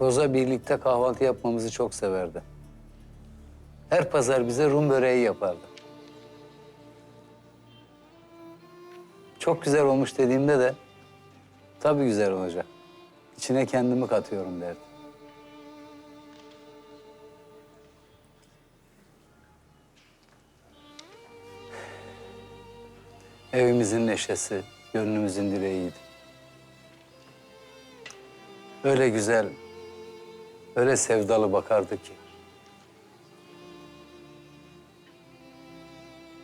Roza birlikte kahvaltı yapmamızı çok severdi. Her pazar bize Rum böreği yapardı. Çok güzel olmuş dediğimde de tabii güzel olacak. İçine kendimi katıyorum derdi. Evimizin neşesi, gönlümüzün direğiydi. Öyle güzel, öyle sevdalı bakardı ki.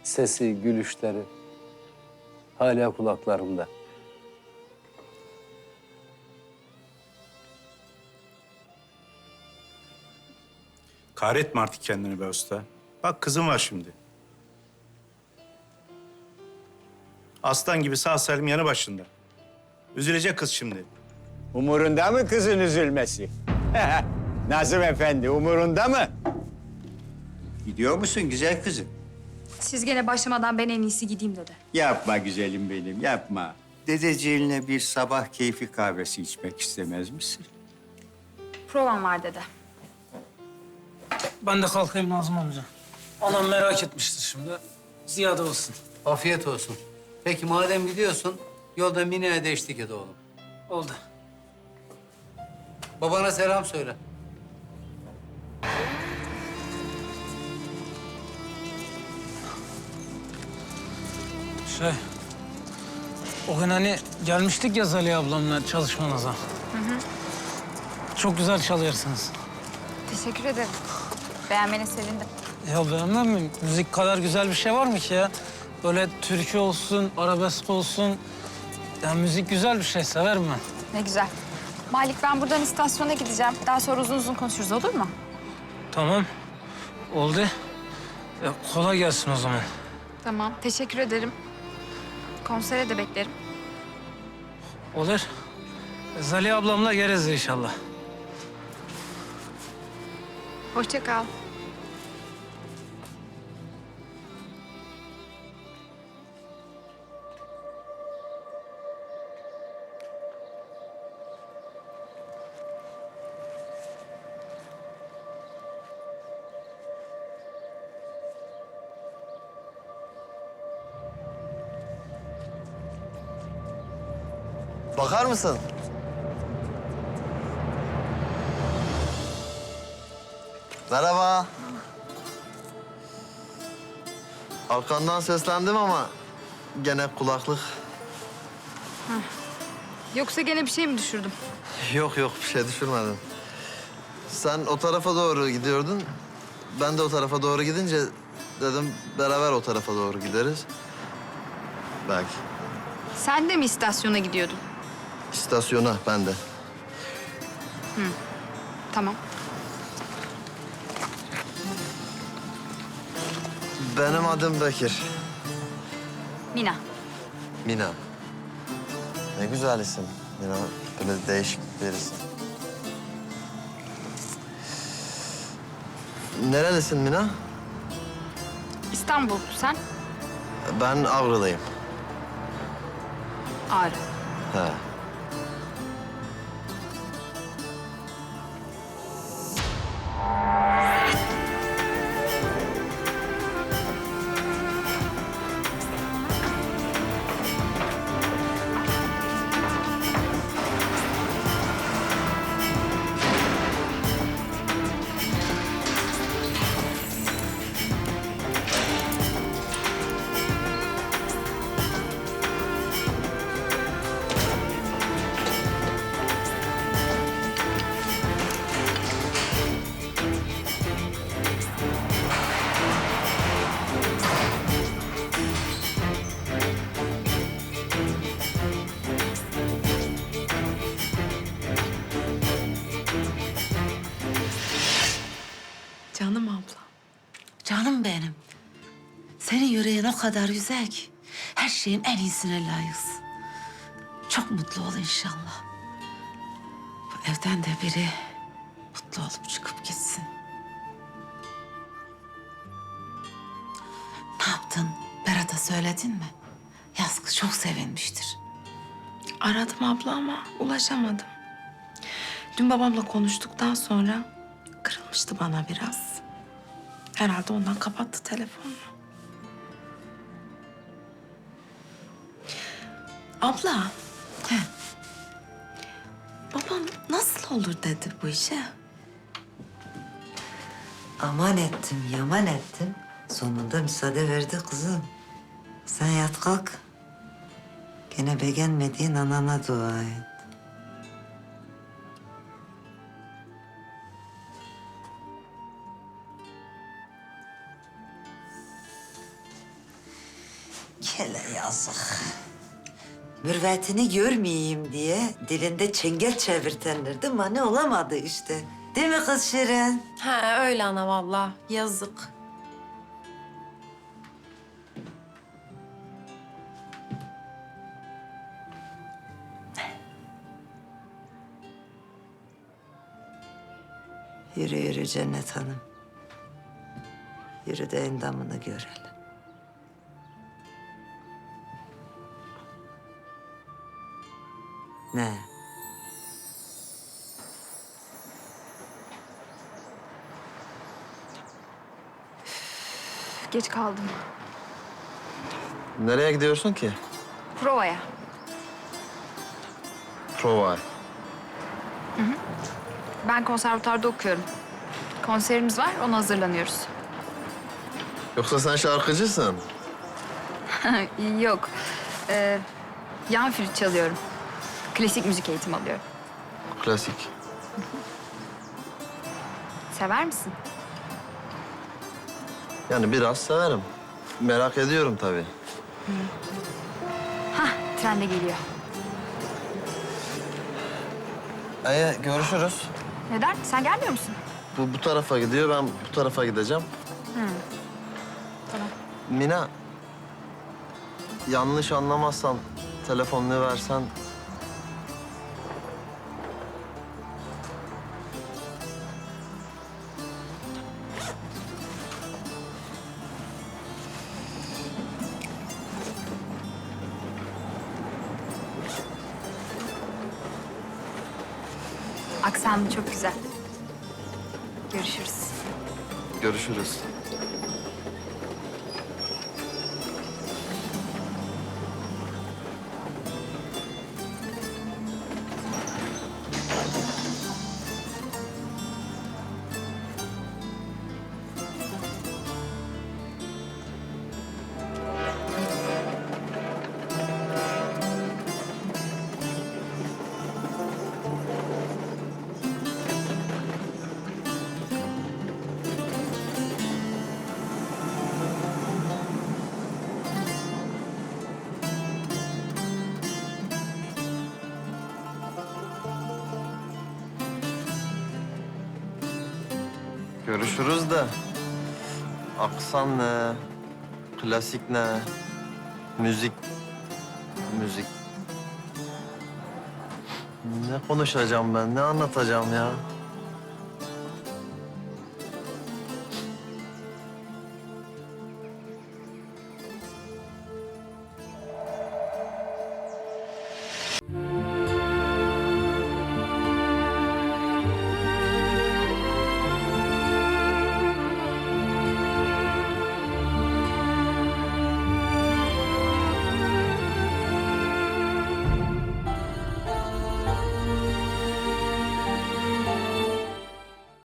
Sesi, gülüşleri hala kulaklarımda. Kahretme artık kendini be usta. Bak kızım var şimdi. Aslan gibi sağ salim yanı başında. Üzülecek kız şimdi. Umurunda mı kızın üzülmesi? Nazım Efendi umurunda mı? Gidiyor musun güzel kızım? Siz gene başlamadan ben en iyisi gideyim dedi. Yapma güzelim benim, yapma. Dedeciğinle bir sabah keyfi kahvesi içmek istemez misin? Provam var dede. Ben de kalkayım Nazım amca. Anam merak etmiştir şimdi. Ziyade olsun. Afiyet olsun. Peki madem gidiyorsun, yolda Mine'ye de eşlik et oğlum. Oldu. Babana selam söyle. Şey... O gün hani gelmiştik ya Zaliha ablamla çalışmanıza. Çok güzel çalıyorsunuz. Teşekkür ederim. Beğenmene sevindim. Ya beğenmem mi? Müzik kadar güzel bir şey var mı ki ya? Böyle türkü olsun, arabesk olsun. Ya müzik güzel bir şey, severim ben. Ne güzel. Malik ben buradan istasyona gideceğim. Daha sonra uzun uzun konuşuruz olur mu? Tamam, oldu. Ya kolay gelsin o zaman. Tamam. Teşekkür ederim. Konsere de beklerim. Olur. Zaliha ablamla geliriz inşallah. Hoşça kal. Bakar mısın? Merhaba. Arkandan seslendim ama gene kulaklık. Yoksa gene bir şey mi düşürdüm? Yok yok bir şey düşürmedim. Sen o tarafa doğru gidiyordun. Ben de o tarafa doğru gidince dedim beraber o tarafa doğru gideriz. Belki. Sen de mi istasyona gidiyordun? İstasyona ben de. Tamam. Benim adım Bekir. Mina. Mina. Ne güzel isim. Mina böyle değişik bir isim. Nerelisin Mina? İstanbul. Sen? Ben Avralıyım. Ağrı. He. Canım abla. Canım benim. Senin yüreğin o kadar güzel ki. Her şeyin en iyisine layıksın. Çok mutlu ol inşallah. Bu evden de biri mutlu olup çıkıp gitsin. Ne yaptın? Berat'a söyledin mi? Yazgı çok sevinmiştir. Aradım abla ama ulaşamadım. Dün babamla konuştuktan sonra kırılmıştı bana biraz. Herhalde ondan kapattı telefonunu. Abla. He. Babam nasıl olur dedi bu işe? Aman ettim, yaman ettim. Sonunda müsaade verdi kızım. Sen yat kalk. Gene beğenmediğin anana dua et. Yazık. Mürvetini görmeyeyim diye dilinde çengel çevirtenler değil mi? Ne olamadı işte. Değil mi kız Şirin? He öyle anam abla. Yazık. Yürü yürü Cennet Hanım. Yürü de endamını görelim. Ne? Geç kaldım. Nereye gidiyorsun ki? Provaya. Prova. Ben konservatuarda okuyorum. Konserimiz var, ona hazırlanıyoruz. Yoksa sen şarkıcısın. Yok. Ee, yan flüt çalıyorum. Klasik müzik eğitimi alıyorum. Klasik. Sever misin? Yani biraz severim. Merak ediyorum tabii. Hah, tren de geliyor. Ee, görüşürüz. Neden? Sen gelmiyor musun? Bu bu tarafa gidiyor, ben bu tarafa gideceğim. Tamam. Mina, yanlış anlamazsan telefonunu versen... Aksanı çok güzel. Görüşürüz. Görüşürüz. Görüşürüz de. Aksan ne, klasik ne, müzik, müzik. Ne konuşacağım ben, ne anlatacağım ya?